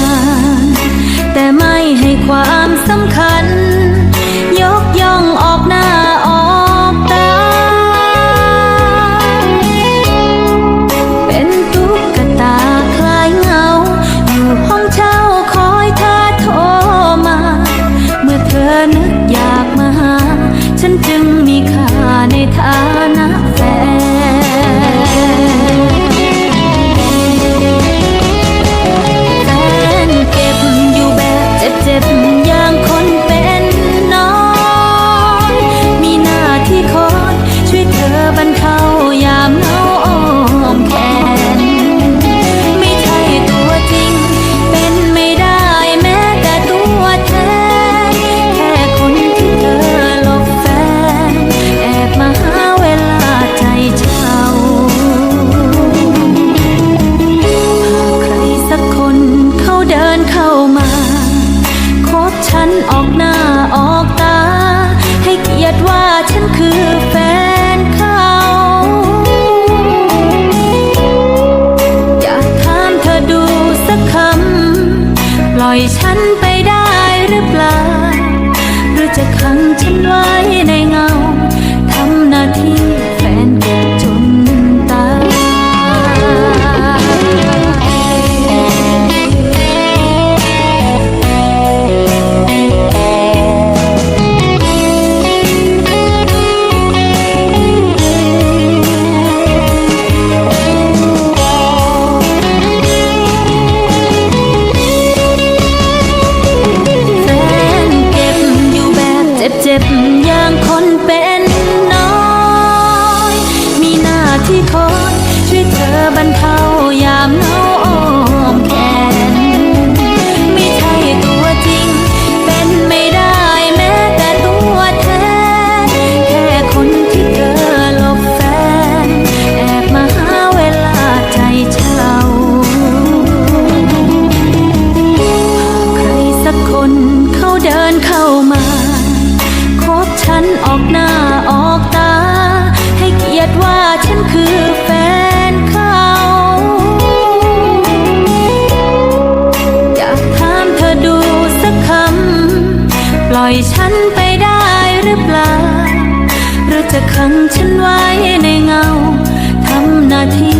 น แต่ไม่ให้ความสำคัญ ดว่าฉันคือแฟนเขา อยากถามเธอดูสักคำ ปล่อยฉันไปได้หรือเปล่า หรือจะขังฉันไว้ อย่างคนเป็น ออกหน้าออกตา ให้เกียรติว่าฉันคือแฟนเขาอยากถามเธอดูสักคำ ปล่อยฉันไปได้หรือเปล่า หรือจะขังฉันไว้ในเงา ทำหน้าที่